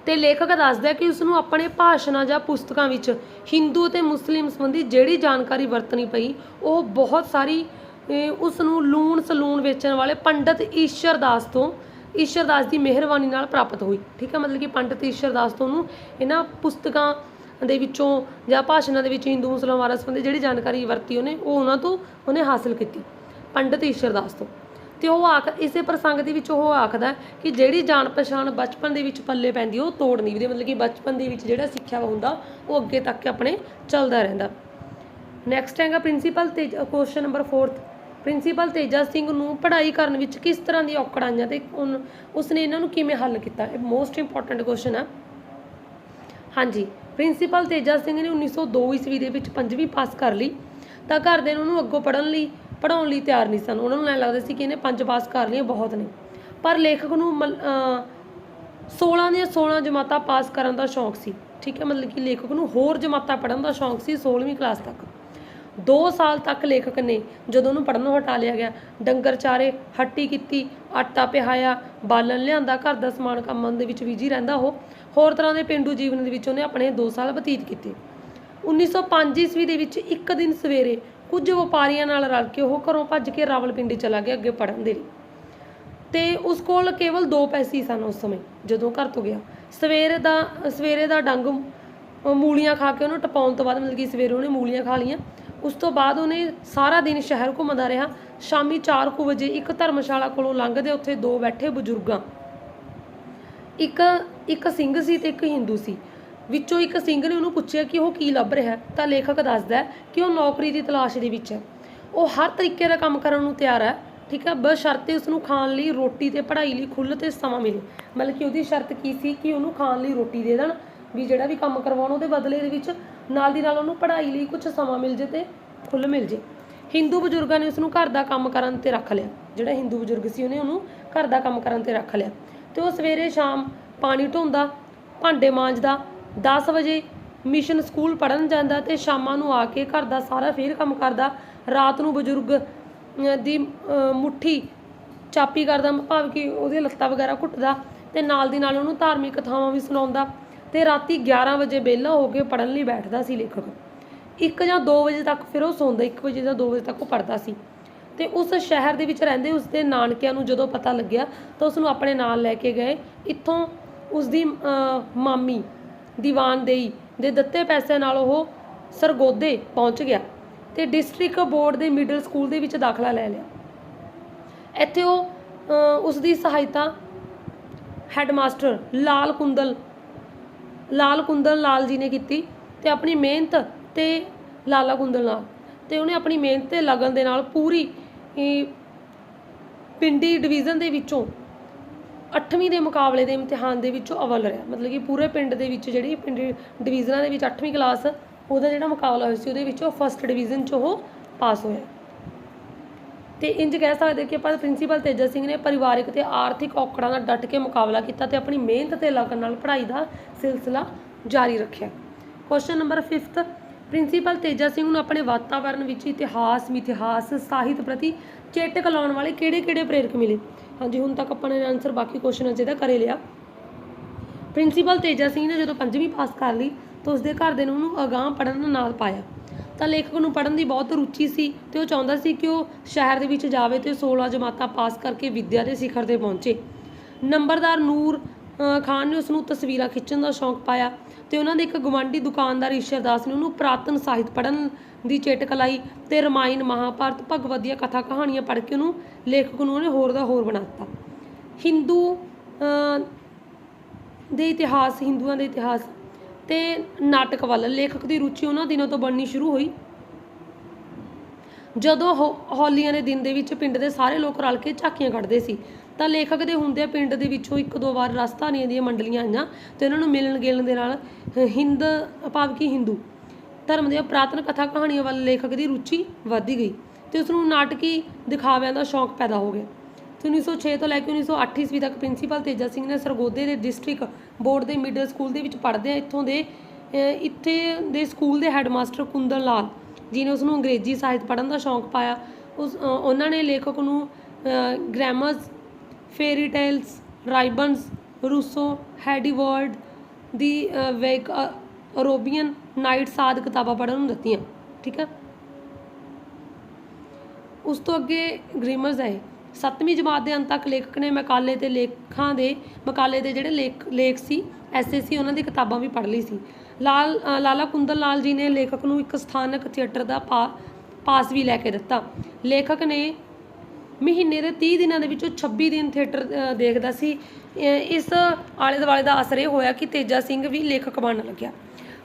ਤੇ ਲੇਖਕ ਦੱਸਦਾ ਕਿ ਉਸ ਨੂੰ ਆਪਣੇ ਭਾਸ਼ਣਾਂ ਜਾਂ ਪੁਸਤਕਾਂ ਵਿੱਚ ਹਿੰਦੂ ਅਤੇ ਮੁਸਲਿਮ ਸੰਬੰਧੀ ਜਿਹੜੀ ਜਾਣਕਾਰੀ ਵਰਤਣੀ ਪਈ ਉਹ ਬਹੁਤ ਸਾਰੀ ਅਹ, ਉਸ ਨੂੰ ਲੂਣ ਸਲੂਣ ਵੇਚਣ ਵਾਲੇ ਪੰਡਤ ਈਸ਼ਰਦਾਸ ਤੋਂ ਈਸ਼ਰਦਾਸ ਦੀ ਮਿਹਰਬਾਨੀ ਨਾਲ ਪ੍ਰਾਪਤ ਹੋਈ। ਠੀਕ ਹੈ ਮਤਲਬ ਕਿ ਪੰਡਤ ਈਸ਼ਰਦਾਸ ਤੋਂ ਉਹਨੂੰ ਇਹਨਾਂ ਪੁਸਤਕਾਂ ਦੇ ਵਿੱਚੋਂ ਜਾਂ ਭਾਸ਼ਣਾਂ ਦੇ ਵਿੱਚ ਹਿੰਦੂ ਮੁਸਲਮਾਨ ਸੰਬੰਧੀ ਜਿਹੜੀ ਜਾਣਕਾਰੀ ਵਰਤੀ ਉਹਨੇ ਉਹ ਉਹਨਾਂ ਤੋਂ ਉਹਨੇ ਹਾਸਲ ਕੀਤੀ ਪੰਡਤ ਈਸ਼ਰਦਾਸ ਤੋਂ। ਤੇ ਉਹ ਆਖ, ਇਸੇ ਪ੍ਰਸੰਗ ਦੇ ਵਿੱਚ ਉਹ ਆਖਦਾ ਕਿ ਜਿਹੜੀ ਜਾਣ ਪਛਾਣ ਬਚਪਨ ਦੇ ਵਿੱਚ ਪੱਲੇ ਪੈਂਦੀ, ਉਹ ਤੋੜ ਨਹੀਂ ਵੀਦੇ ਮਤਲਬ ਕਿ ਬਚਪਨ ਦੇ ਵਿੱਚ ਜਿਹੜਾ ਸਿੱਖਿਆ ਹੁੰਦਾ, ਉਹ ਅੱਗੇ ਤੱਕ ਆਪਣੇ ਚੱਲਦਾ ਰਹਿੰਦਾ। ਨੈਕਸਟ ਹੈਗਾ ਪ੍ਰਿੰਸੀਪਲ ਤੇ question number 4th principal Teja Singh ਨੂੰ ਪੜ੍ਹਾਈ ਕਰਨ ਵਿੱਚ ਕਿਸ ਤਰ੍ਹਾਂ ਦੀ ਔਕੜ ਆਈਆਂ ਤੇ ਉਨ- ਉਸਨੇ ਇਹਨਾਂ ਨੂੰ ਕਿਵੇਂ ਹੱਲ ਕੀਤਾ? ਇਹ ਮੋਸਟ ਇੰਪੋਰਟੈਂਟ ਕੁਐਸਚਨ ਹੈ ਹਾਂਜੀ ਪ੍ਰਿੰਸੀਪਲ ਤੇਜਾ ਸਿੰਘ ਨੇ 1902 ਈਸਵੀ ਦੇ ਵਿੱਚ ਪੰਜਵੀਂ ਪਾਸ ਕਰ ਲਈ, ਤਾਂ ਘਰਦਿਆਂ ਨੇ ਉਹਨੂੰ ਅੱਗੋਂ ਪੜ੍ਹਨ ਲਈ ਪੜਾਉਣ ਲਈ ਤਿਆਰ ਨਹੀਂ ਸਨ। ਉਹਨਾਂ ਨੂੰ ਐਂ ਲੱਗਦਾ ਸੀ ਕਿ ਇਹਨੇ ਪੰਜ ਪਾਸ ਕਰ ਲਈਆਂ, ਬਹੁਤ ਨੇ। ਪਰ ਲੇਖਕ ਨੂੰ ਮਲ- ਅਹ 16 ਦੀਆਂ 16 ਜਮਾਤਾਂ ਪਾਸ ਕਰਨ ਦਾ ਸ਼ੌਂਕ ਸੀ। ਠੀਕ ਹੈ, ਮਤਲਬ ਕਿ ਲੇਖਕ ਨੂੰ ਹੋਰ ਜਮਾਤਾਂ ਪੜ੍ਹਨ ਦਾ ਸ਼ੌਂਕ ਸੀ 16ਵੀਂ ਕਲਾਸ ਤੱਕ। 2 ਸਾਲ ਤੱਕ ਲੇਖਕ ਨੇ ਜਦੋਂ ਉਹਨੂੰ ਪੜ੍ਹਨੋਂ ਹਟਾ ਲਿਆ ਗਿਆ, ਡੰਗਰ ਚਾਰੇ ਹੱਟੀ ਕੀਤੀ, ਆਟਾ ਪਿਹਾਇਆ, ਬਾਲਣ ਲਿਆਂਦਾ, ਘਰ ਦਾ ਸਮਾਨ ਕੰਮਾਂ ਦੇ ਵਿੱਚ ਵਿਜੀ ਰਹਿੰਦਾ ਉਹ, ਹੋਰ ਤਰ੍ਹਾਂ ਦੇ ਪਿੰਡੂ ਜੀਵਨ ਦੇ ਵਿੱਚ ਉਹਨੇ ਆਪਣੇ 2 ਸਾਲ ਬਤੀਤ ਕੀਤੇ। 1905 ਈਸਵੀ ਦੇ ਵਿੱਚ ਇੱਕ ਦਿਨ ਸਵੇਰੇ ਕੁਝ ਵਪਾਰੀਆਂ ਨਾਲ ਰਲ ਕੇ ਉਹ ਘਰੋਂ ਭੱਜ ਕੇ ਰਾਵਲਪਿੰਡੀ ਚਲਾ ਗਿਆ ਅੱਗੇ ਪੜ੍ਹਨ ਦੇ ਲਈ। ਤੇ ਉਸ ਕੋਲ ਕੇਵਲ ਦੋ ਪੈਸੇ ਸਨ ਉਸ ਸਮੇਂ, ਜਦੋਂ ਘਰ ਤੋਂ ਗਿਆ। ਸਵੇਰੇ ਦਾ ਸਵੇਰੇ ਦਾ ਡੰਗ ਮੂਲੀਆਂ ਖਾ ਕੇ ਉਹਨੂੰ ਟਪਾਉਣ ਤੋਂ ਬਾਅਦ ਮਤਲਬ ਕਿ ਸਵੇਰੇ ਉਹਨੇ ਮੂਲੀਆਂ ਖਾ ਲਈਆਂ। ਉਸ ਤੋਂ ਬਾਅਦ ਉਹਨੇ ਸਾਰਾ ਦਿਨ ਸ਼ਹਿਰ ਘੁੰਮਦਾ ਰਿਹਾ। ਸ਼ਾਮੀ 4:00 ਵਜੇ ਇੱਕ ਧਰਮਸ਼ਾਲਾ ਕੋਲੋਂ ਲੰਘਦੇ ਉੱਥੇ ਦੋ ਬੈਠੇ ਬਜ਼ੁਰਗਾਂ। ਇੱਕ ਇੱਕ ਸਿੰਘ ਸੀ ਤੇ ਇੱਕ ਹਿੰਦੂ ਸੀ। ਵਿੱਚੋਂ ਇੱਕ ਸਿੰਘ ਨੇ ਉਹਨੂੰ ਪੁੱਛਿਆ ਕਿ ਉਹ ਕੀ ਲੱਭ ਰਿਹਾ ਤਾਂ ਲੇਖਕ ਦੱਸਦਾ ਕਿ ਉਹ ਨੌਕਰੀ ਦੀ ਤਲਾਸ਼ ਦੇ ਵਿੱਚ ਹੈ। ਉਹ ਹਰ ਤਰੀਕੇ ਦਾ ਕੰਮ ਕਰਨ ਨੂੰ ਤਿਆਰ ਹੈ, ਠੀਕ ਹੈ? ਬਸ਼ਰਤੇ ਉਸ ਨੂੰ ਖਾਣ ਲਈ ਰੋਟੀ ਤੇ ਪੜ੍ਹਾਈ ਲਈ ਖੁੱਲ੍ਹ ਤੇ ਸਮਾਂ ਮਿਲੇ। ਮਤਲਬ ਕਿ ਉਹਦੀ ਸ਼ਰਤ ਕੀ ਸੀ ਕਿ ਉਹਨੂੰ ਖਾਣ ਲਈ ਰੋਟੀ ਦੇ ਦੇਣ, ਵੀ ਜਿਹੜਾ ਵੀ ਕੰਮ ਕਰਵਾਉਣ ਉਹਦੇ ਬਦਲੇ ਦੇ ਵਿੱਚ ਨਾਲ ਦੀ ਨਾਲ ਉਹਨੂੰ ਪੜ੍ਹਾਈ ਲਈ ਕੁਝ ਸਮਾਂ ਮਿਲ ਜੇ ਤੇ ਖੁੱਲ੍ਹ ਮਿਲ ਜੇ। ਹਿੰਦੂ ਬਜ਼ੁਰਗਾਂ ਨੇ ਉਸ ਨੂੰ ਘਰ ਦਾ ਕੰਮ ਕਰਨ ਤੇ ਰੱਖ ਲਿਆ। ਜਿਹੜਾ ਹਿੰਦੂ ਬਜ਼ੁਰਗ ਸੀ ਉਹਨੇ ਉਹਨੂੰ ਘਰ ਦਾ ਕੰਮ ਕਰਨ ਤੇ ਰੱਖ ਲਿਆ। ਤੇ ਉਹ ਸਵੇਰੇ ਸ਼ਾਮ ਪਾਣੀ ਢੋਂਦਾ, ਭਾਂਡੇ ਮਾਂਜਦਾ 10 ਵਜੇ ਮਿਸ਼ਨ ਸਕੂਲ ਪੜਨ ਜਾਂਦਾ ਤੇ ਸ਼ਾਮਾਂ ਨੂੰ ਆ ਕੇ ਘਰ ਦਾ ਸਾਰਾ ਫੇਰ ਕੰਮ ਕਰਦਾ। ਰਾਤ ਨੂੰ ਬਜ਼ੁਰਗ ਦੀ ਮੁੱਠੀ ਚਾਪੀ ਕਰਦਾ, ਭਾਵ ਕਿ ਉਹਦੇ ਲੱਤਾਂ ਵਗੈਰਾ ਘੁੱਟਦਾ ਤੇ ਨਾਲ ਦੀ ਨਾਲ ਉਹਨੂੰ ਧਾਰਮਿਕ ਕਥਾਵਾਂ ਵੀ ਸੁਣਾਉਂਦਾ ਤੇ ਰਾਤੀ 11 ਵਜੇ ਵਿਹਲਾ ਹੋ ਕੇ ਪੜਨ ਲਈ ਬੈਠਦਾ ਸੀ ਲੇਖਕ। 1 ਜਾਂ 2 ਵਜੇ ਤੱਕ ਫਿਰ ਉਹ ਸੌਂਦਾ 1 ਵਜੇ ਜਾਂ 2 ਵਜੇ ਤੱਕ ਉਹ ਪੜਦਾ ਸੀ। ਤੇ ਉਸ ਸ਼ਹਿਰ ਦੇ ਵਿੱਚ ਰਹਿੰਦੇ ਉਸ ਦੇ ਨਾਨਕਿਆਂ ਨੂੰ ਜਦੋਂ ਪਤਾ ਲੱਗਿਆ ਤਾਂ ਉਸ ਨੂੰ ਆਪਣੇ ਨਾਲ ਲੈ ਕੇ ਗਏ। ਇੱਥੋਂ ਉਸ ਦੀ ਮਾਮੀ ਦੀਵਾਨਦੇਈ ਦੇ ਦਿੱਤੇ ਪੈਸਿਆਂ ਨਾਲ ਉਹ ਸਰਗੋਦੇ ਪਹੁੰਚ ਗਿਆ ਤੇ ਡਿਸਟ੍ਰਿਕਟ ਬੋਰਡ ਦੇ ਮਿਡਲ ਸਕੂਲ ਦੇ ਵਿੱਚ ਦਾਖਲਾ ਲੈ ਲਿਆ। ਇੱਥੇ ਉਹ ਅਹ, ਉਸ ਦੀ ਸਹਾਇਤਾ ਹੈਡਮਾਸਟਰ ਲਾਲ ਕੁੰਦਲ ਲਾਲ ਕੁੰਦਲ ਲਾਲ ਜੀ ਨੇ ਕੀਤੀ ਤੇ ਆਪਣੀ ਮਿਹਨਤ ਤੇ ਲਾਲਾ ਕੁੰਦਲ ਨਾਲ ਤੇ ਉਹਨੇ ਆਪਣੀ ਮਿਹਨਤ ਤੇ ਲਗਨ ਦੇ ਨਾਲ ਪੂਰੀ ਪਿੰਡੀ ਡਿਵੀਜ਼ਨ ਦੇ ਵਿੱਚੋਂ 8ਵੀਂ ਦੇ ਮੁਕਾਬਲੇ ਦੇ ਇਮਤਿਹਾਨ ਦੇ ਵਿੱਚੋਂ ਅਵਲ ਰਿਹਾ। ਮਤਲਬ ਕਿ ਪੂਰੇ ਪਿੰਡ ਦੇ ਵਿੱਚ ਜਿਹੜੀ ਪਿੰਡ ਡਿਵੀਜ਼ਨਾਂ ਦੇ ਵਿੱਚ 8ਵੀਂ ਕਲਾਸ, ਉਹਦਾ ਜਿਹੜਾ ਮੁਕਾਬਲਾ ਹੋਇਆ ਸੀ, ਉਹਦੇ ਵਿੱਚੋਂ ਫਸਟ ਡਿਵੀਜ਼ਨ 'ਚ ਉਹ ਪਾਸ ਹੋਇਆ। ਤੇ ਇੰਜ ਕਹਿ ਸਕਦੇ ਕਿ ਆਪਾਂ ਪ੍ਰਿੰਸੀਪਲ ਤੇਜਾ ਸਿੰਘ ਨੇ ਪਰਿਵਾਰਿਕ ਤੇ ਆਰਥਿਕ ਔਕੜਾਂ ਦਾ ਡਟ ਕੇ ਮੁਕਾਬਲਾ ਕੀਤਾ ਤੇ ਆਪਣੀ ਮਿਹਨਤ ਤੇ ਲਗਨ ਨਾਲ ਪੜ੍ਹਾਈ ਦਾ ਸਿਲਸਿਲਾ ਜਾਰੀ ਰੱਖਿਆ। Question number 5th principal Teja Singh ਨੂੰ ਆਪਣੇ ਵਾਤਾਵਰਣ ਵਿੱਚ ਇਤਿਹਾਸ, ਮਿਥਿਹਾਸ, ਸਾਹਿਤ ਪ੍ਰਤੀ ਚੇਟਕ ਲਾਉਣ ਵਾਲੇ ਕਿਹੜੇ-ਕਿਹੜੇ ਪ੍ਰੇਰਕ ਮਿਲੇ? ਹਾਂਜੀ, ਹੁਣ ਤੱਕ ਆਪਾਂ ਨੇ ਆਨਸਰ ਬਾਕੀ ਕੁਐਸਚਨਾਂ 'ਚ ਕਰੇ ਲਿਆ। ਪ੍ਰਿੰਸੀਪਲ ਤੇਜਾ ਸਿੰਘ ਨੇ ਜਦੋਂ ਪੰਜਵੀਂ ਪਾਸ ਕਰ ਲਈ, ਤਾਂ ਉਸਦੇ ਘਰ ਦੇ ਨੇ ਉਹਨੂੰ ਅਗਾਂਹ ਪੜ੍ਹਨ ਨਾਲ ਪਾਇਆ। ਤਾਂ ਲੇਖਕ ਨੂੰ ਪੜ੍ਹਨ ਦੀ ਬਹੁਤ ਰੁਚੀ ਸੀ ਤੇ ਉਹ ਚਾਹੁੰਦਾ ਸੀ ਕਿ ਉਹ ਸ਼ਹਿਰ ਦੇ ਵਿੱਚ ਜਾਵੇ ਤੇ 16 ਜਮਾਤਾਂ ਪਾਸ ਕਰਕੇ ਵਿੱਦਿਆ ਦੇ ਸਿਖਰ ਤੇ ਪਹੁੰਚੇ। ਨੰਬਰਦਾਰ ਨੂਰ ਖਾਨ ਨੇ ਉਸ ਨੂੰ ਤਸਵੀਰਾਂ ਖਿੱਚਣ ਦਾ ਸ਼ੌਂਕ ਪਾਇਆ। ਤੇ ਉਹਨਾਂ ਦੇ ਇੱਕ ਗਵਾਂਢੀ ਦੁਕਾਨਦਾਰ ਈਸ਼ਰ ਨੇ ਉਹਨੂੰ ਪੁਰਾਤਨ ਸਾਹਿਤ ਪੜ੍ਹਨ ਦੀ ਚੇਟਕ ਲਾਈ ਤੇ ਰਮਾਇਣ ਮਹਾਭਾਰਤ ਭਗਵਦ ਦੀਆਂ ਕਥਾ ਕਹਾਣੀਆਂ ਪੜ੍ਹ ਕੇ ਉਹਨੂੰ ਲੇਖਕ ਨੂੰ ਉਹਨੇ ਹੋਰ ਦਾ ਹੋਰ ਬਣਾ ਦਿੱਤਾ ਹਿੰਦੂ ਅ, ਦੇ ਇਤਿਹਾਸ ਹਿੰਦੂਆਂ ਦੇ ਇਤਿਹਾਸ ਤੇ ਨਾਟਕ ਵੱਲ ਲੇਖਕ ਦੀ ਰੁਚੀ ਉਹਨਾਂ ਦਿਨਾਂ ਤੋਂ ਬਣਨੀ ਸ਼ੁਰੂ ਹੋਈ। ਜਦੋਂ ਹੋ- ਹੋਲੀਆਂ ਦੇ ਦਿਨ ਦੇ ਵਿੱਚ ਪਿੰਡ ਦੇ ਸਾਰੇ ਲੋਕ ਰਲ ਕੇ ਝਾਕੀਆਂ ਕੱਢਦੇ ਸੀ ਤਾਂ ਲੇਖਕ ਦੇ ਹੁੰਦਿਆਂ ਪਿੰਡ ਦੇ ਵਿੱਚੋਂ ਇੱਕ ਦੋ ਵਾਰ ਰਸਤਾਨੀਆਂ ਦੀਆਂ ਮੰਡਲੀਆਂ ਆਈਆਂ ਤੇ ਉਹਨਾਂ ਨੂੰ ਮਿਲਣ ਗਿਲਣ ਦੇ ਨਾਲ ਹਿੰਦ, ਭਾਵ ਕਿ ਹਿੰਦੂ ਧਰਮ ਦੀਆਂ ਪ੍ਰਾਤਨ ਕਥਾ ਕਹਾਣੀਆਂ ਵੱਲ ਲੇਖਕ ਦੀ ਰੁਚੀ ਵਧਦੀ ਗਈ ਤੇ ਉਸ ਨੂੰ ਨਾਟਕੀ ਦਿਖਾਵਿਆਂ ਦਾ ਸ਼ੌਂਕ ਪੈਦਾ ਹੋ ਗਿਆ। ਤੇ 1906 ਤੋਂ ਲੈ ਕੇ 1908 ਈਸਵੀ ਤੱਕ ਪ੍ਰਿੰਸੀਪਲ ਤੇਜਾ ਸਿੰਘ ਨੇ ਸਰਗੋਦੇ ਦੇ ਡਿਸਟ੍ਰਿਕਟ ਬੋਰਡ ਦੇ ਮਿਡਲ ਸਕੂਲ ਦੇ ਵਿੱਚ ਪੜ੍ਹਦਿਆਂ ਇੱਥੋਂ ਦੇ ਇੱਥੇ ਦੇ ਸਕੂਲ ਦੇ ਹੈੱਡਮਾਸਟਰ ਕੁੰਦਨ ਲਾਲ ਜੀ ਨੇ ਉਸ ਨੂੰ ਅੰਗਰੇਜ਼ੀ ਸਾਹਿਤ ਪੜ੍ਹਨ ਦਾ ਸ਼ੌਂਕ ਪਾਇਆ। ਉਸ ਉਹਨਾਂ ਨੇ ਲੇਖਕ ਨੂੰ Grimm's fairy tales, Robinson, Crusoe Hereward the wake Arabian nights ਆਦਿ ਕਿਤਾਬਾਂ ਪੜ੍ਹਨ ਨੂੰ ਦਿੱਤੀਆਂ, ਠੀਕ ਹੈ ਉਸ ਤੋਂ ਅੱਗੇ ਗ੍ਰੀਮਰਸ ਹੈ ਸੱਤਵੀਂ ਜਮਾਤ ਦੇ ਅੰਤ ਤੱਕ ਲੇਖਕ ਨੇ ਮਕਾਲੇ ਤੇ ਲੇਖਾਂ ਦੇ, ਮਕਾਲੇ ਦੇ ਜਿਹੜੇ ਲੇਖ ਲੇਖ ਸੀ, ਐਸੇ ਸੀ ਉਹਨਾਂ ਦੀ ਕਿਤਾਬਾਂ ਵੀ ਪੜ੍ਹ ਲਈ ਸੀ। ਲਾਲ ਲਾਲਾ ਕੁੰਦਨ ਲਾਲ ਜੀ ਨੇ ਲੇਖਕ ਨੂੰ ਇੱਕ ਸਥਾਨਕ ਥੀਏਟਰ ਦਾ ਪਾ, ਪਾਸ ਵੀ ਲੈ ਕੇ ਦਿੱਤਾ। ਲੇਖਕ ਨੇ ਮਹੀਨੇ ਦੇ 30 ਦਿਨਾਂ ਦੇ ਵਿੱਚੋਂ 26 ਦਿਨ ਥੀਏਟਰ ਦੇਖਦਾ ਸੀ। ਅ, ਇਸ ਆਲੇ ਦੁਆਲੇ ਦਾ ਅਸਰ ਇਹ ਹੋਇਆ ਕਿ ਤੇਜਾ ਸਿੰਘ ਵੀ ਲੇਖਕ ਬਣਨ ਲੱਗਿਆ।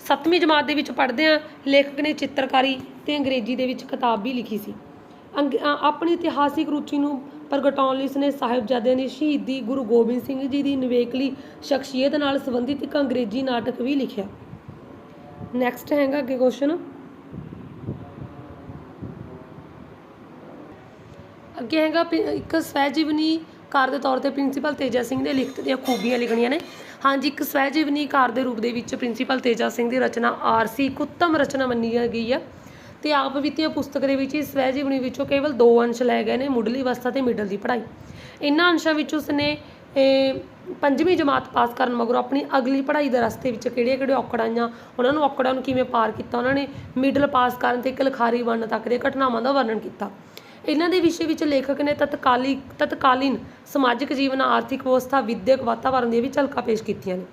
ਸੱਤਵੀਂ ਜਮਾਤ ਦੇ ਵਿੱਚ ਪੜ੍ਹਦਿਆਂ ਲੇਖਕ ਨੇ ਚਿੱਤਰਕਾਰੀ ਤੇ ਅੰਗਰੇਜ਼ੀ ਦੇ ਵਿੱਚ ਕਿਤਾਬ ਵੀ ਲਿਖੀ ਸੀ। ਅੰਗ- ਆਪਣੀ ਇਤਿਹਾਸਿਕ ਰੁਚੀ ਨੂੰ ਪ੍ਰਗਟਾਉਣ ਲਈ ਉਸਨੇ ਸਾਹਿਬਜ਼ਾਦਿਆਂ ਦੀ ਸ਼ਹੀਦੀ ਗੁਰੂ ਗੋਬਿੰਦ ਸਿੰਘ ਜੀ ਦੀ ਨਿਵੇਕਲੀ ਸ਼ਖਸੀਅਤ ਨਾਲ ਸੰਬੰਧਿਤ ਇੱਕ ਅੰਗਰੇਜ਼ੀ ਨਾਟਕ ਵੀ ਲਿਖਿਆ। ਨੈਕਸਟ ਹੈਗਾ ਅੱਗੇ ਕੁਐਸਚਨ ਅੱਗੇ ਹੈਗਾ ਪ੍ਰਿ- ਇੱਕ ਸਵੈ ਜੀਵਨੀ ਕਾਰ ਦੇ ਤੌਰ ਤੇ ਪ੍ਰਿੰਸੀਪਲ ਤੇਜਾ ਸਿੰਘ ਦੇ ਲਿਖਤ ਦੀਆਂ ਖੂਬੀਆਂ ਲਿਖਣੀਆਂ ਨੇ। ਹਾਂਜੀ, ਇੱਕ ਸਵੈ ਜੀਵਨੀ ਕਾਰ ਦੇ ਰੂਪ ਦੇ ਵਿੱਚ ਪ੍ਰਿੰਸੀਪਲ ਤੇਜਾ ਸਿੰਘ ਦੀ ਰਚਨਾ ਆਰਸੀ ਇੱਕ ਉੱਤਮ ਰਚਨਾ ਮੰਨੀ ਗਈ ਹੈ ਤੇ ਆਪ ਵਿੱਤੀਆਂ ਪੁਸਤਕ ਦੇ ਵਿੱਚ ਇਸ ਸਵੈ ਜੀਵਨੀ ਵਿੱਚੋਂ ਕੇਵਲ ਦੋ ਅੰਸ਼ ਲਏ ਗਏ ਨੇ, ਮੁੱਢਲੀ ਅਵਸਥਾ ਤੇ ਮਿਡਲ ਦੀ ਪੜ੍ਹਾਈ। ਇਹਨਾਂ ਅੰਸ਼ਾਂ ਵਿੱਚ ਉਸਨੇ ਪੰਜਵੀਂ ਜਮਾਤ ਪਾਸ ਕਰਨ ਮਗਰੋਂ ਆਪਣੀ ਅਗਲੀ ਪੜ੍ਹਾਈ ਦੇ ਰਸਤੇ ਵਿੱਚ ਕਿਹੜੀਆਂ ਕਿਹੜੀਆਂ ਔਕੜਾਂ ਆਈਆਂ, ਉਹਨਾਂ ਨੂੰ ਔਕੜਾਂ ਨੂੰ ਕਿਵੇਂ ਪਾਰ ਕੀਤਾ, ਉਹਨਾਂ ਨੇ ਮਿਡਲ ਪਾਸ ਕਰਨ ਤੇ ਇੱਕ ਲਿਖਾਰੀ ਬਣਨ ਤੱਕ ਦੇ ਘਟਨਾਵਾਂ ਦਾ ਵਰਣਨ ਕੀਤਾ। ਇਹਨਾਂ ਦੇ ਵਿਸ਼ੇ ਵਿੱਚ ਲੇਖਕ ਨੇ ਤਤਕਾਲੀ ਤਤਕਾਲੀਨ ਸਮਾਜਿਕ ਜੀਵਨ ਆਰਥਿਕ ਵਿਵਸਥਾ ਵਿਦਿਅਕ ਵਾਤਾਵਰਣ ਦੀਆਂ ਵੀ ਝਲਕਾਂ ਪੇਸ਼ ਕੀਤੀਆਂ ਨੇ।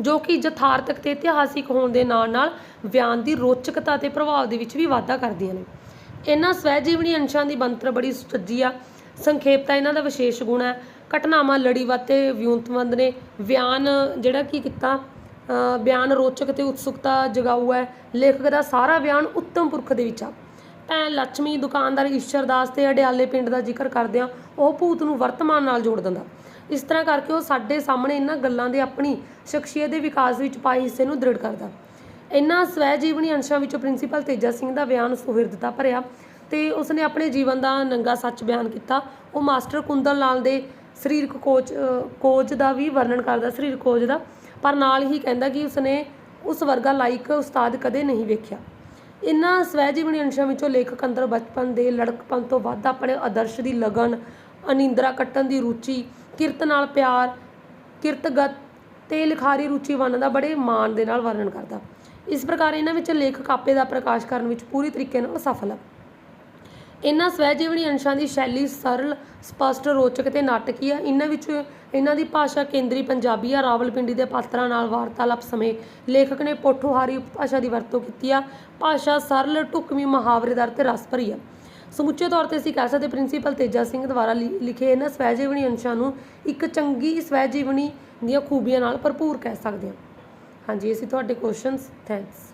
ਜੋ ਕਿ ਯਥਾਰਥਕ ਤੇ ਇਤਿਹਾਸਿਕ ਹੋਣ ਦੇ ਨਾਲ ਨਾਲ ਬਿਆਨ ਦੀ ਰੋਚਕਤਾ ਤੇ ਪ੍ਰਭਾਵ ਦੇ ਵਿੱਚ ਵੀ ਵਾਧਾ ਕਰਦੀਆਂ ਨੇ। ਇਹਨਾਂ ਸਵੈ ਜੀਵਨੀ ਅੰਸ਼ਾਂ ਦੀ ਬਣਤਰ ਬੜੀ ਸੁਚੱਜੀ ਆ। ਸੰਖੇਪਤਾ ਇਹਨਾਂ ਦਾ ਵਿਸ਼ੇਸ਼ ਗੁਣ ਹੈ। ਘਟਨਾਵਾਂ ਲੜੀਵਾਰ ਤੇ ਵਿਉਂਤਬੰਦ ਨੇ। ਬਿਆਨ ਜਿਹੜਾ ਕੀ ਕੀਤਾ ਅ, ਬਿਆਨ ਰੋਚਕ ਤੇ ਉਤਸੁਕਤਾ ਜਗਾਊ ਹੈ। ਲੇਖਕ ਦਾ ਸਾਰਾ ਬਿਆਨ ਉੱਤਮ ਪੁਰਖ ਦੇ ਵਿੱਚ ਆ। ਭੈਣ ਲక్ష్ਮੀ ਦੁਕਾਨਦਾਰ ਈਸ਼ਰਦਾਸ ਤੇ ਅਡਿਆਲੇ ਪਿੰਡ ਦਾ ਜ਼ਿਕਰ ਕਰਦਿਆਂ ਉਹ ਭੂਤ ਨੂੰ ਵਰਤਮਾਨ ਨਾਲ ਜੋੜ ਦਿੰਦਾ। ਇਸ ਤਰ੍ਹਾਂ ਕਰਕੇ ਉਹ ਸਾਡੇ ਸਾਹਮਣੇ ਇਹਨਾਂ ਗੱਲਾਂ ਦੇ ਆਪਣੀ ਸ਼ਖਸੀਅਤ ਦੇ ਵਿਕਾਸ ਵਿੱਚ ਪਾਏ ਹਿੱਸੇ ਨੂੰ ਦ੍ਰਿੜ ਕਰਦਾ। ਇਹਨਾਂ ਸਵੈ ਜੀਵਨੀ ਅੰਸ਼ਾਂ ਵਿੱਚੋਂ ਪ੍ਰਿੰਸੀਪਲ ਤੇਜਾ ਸਿੰਘ ਦਾ ਬਿਆਨ ਸੁਹਿਰਦਤਾ ਭਰਿਆ ਤੇ ਉਸਨੇ ਆਪਣੇ ਜੀਵਨ ਦਾ ਨੰਗਾ ਸੱਚ ਬਿਆਨ ਕੀਤਾ। ਉਹ ਮਾਸਟਰ ਕੁੰਦਨ ਲਾਲ ਦੇ ਸਰੀਰਕ ਕੋਚ ਕੋਚ ਦਾ ਵੀ ਵਰਣਨ ਕਰਦਾ, ਸਰੀਰਕ ਕੋਚ ਦਾ। ਪਰ ਨਾਲ ਹੀ ਕਹਿੰਦਾ ਕਿ ਉਸਨੇ ਉਸ ਵਰਗਾ ਲਾਇਕ ਉਸਤਾਦ ਕਦੇ ਨਹੀਂ ਵੇਖਿਆ। ਇਹਨਾਂ ਸਵੈ ਜੀਵਨੀ ਅੰਸ਼ਾਂ ਵਿੱਚੋਂ ਲੇਖਕ ਅੰਦਰ ਬਚਪਨ ਦੇ ਲੜਕਪਨ ਤੋਂ ਵੱਧ ਆਪਣੇ ਆਦਰਸ਼ ਦੀ ਲਗਨ, ਅਨਿੰਦਰਾ ਕੱਟਣ ਦੀ ਰੁਚੀ, ਕਿਰਤ ਨਾਲ ਪਿਆਰ, ਕਿਰਤਗਤ ਤੇ ਲਿਖਾਰੀ ਰੁਚੀ ਵੰਨ ਦਾ ਬੜੇ ਮਾਣ ਦੇ ਨਾਲ ਵਰਣਨ ਕਰਦਾ। ਇਸ ਪ੍ਰਕਾਰ ਇਹਨਾਂ ਵਿੱਚ ਲੇਖਕ ਆਪੇ ਦਾ ਪ੍ਰਕਾਸ਼ ਕਰਨ ਵਿੱਚ ਪੂਰੀ ਤਰੀਕੇ ਨਾਲ ਸਫਲ ਹੈ ਇਹਨਾਂ ਸਵੈ ਜੀਵਨੀ ਅੰਸ਼ਾਂ ਦੀ ਸ਼ੈਲੀ ਸਰਲ, ਸਪਸ਼ਟ, ਰੋਚਕ ਤੇ ਨਾਟਕੀ ਆ ਇਹਨਾਂ ਵਿੱਚ ਇਹਨਾਂ ਦੀ ਭਾਸ਼ਾ ਕੇਂਦਰੀ ਪੰਜਾਬੀ ਆ। ਰਾਵਲਪਿੰਡੀ ਦੇ ਪਾਤਰਾਂ ਨਾਲ ਵਾਰਤਾਲਾਪ ਸਮੇਂ ਲੇਖਕ ਨੇ ਪੋਠੋਹਾਰੀ ਉਪਭਾਸ਼ਾ ਦੀ ਵਰਤੋਂ ਕੀਤੀ ਆ। ਭਾਸ਼ਾ ਸਰਲ, ਢੁਕਵੀਂ, ਮੁਹਾਵਰੇਦਾਰ ਤੇ ਰਸ ਭਰੀ ਆ। ਸਮੁੱਚੇ ਤੌਰ ਤੇ ਅਸੀਂ ਕਹਿ ਸਕਦੇ ਪ੍ਰਿੰਸੀਪਲ ਤੇਜਾ ਸਿੰਘ ਦੁਆਰਾ ਲਿ- ਲਿਖੇ ਇਹਨਾਂ ਸਵੈ ਜੀਵਨੀ ਅੰਸ਼ਾਂ ਨੂੰ ਇੱਕ ਚੰਗੀ ਸਵੈ ਜੀਵਨੀ ਦੀਆਂ ਖੂਬੀਆਂ ਨਾਲ ਭਰਪੂਰ ਕਹਿ ਸਕਦੇ ਹਾਂ। ਹਾਂਜੀ, ਅਸੀਂ ਤੁਹਾਡੇ ਕੁਐਸਚਨਸ ਥੈਂਕਸ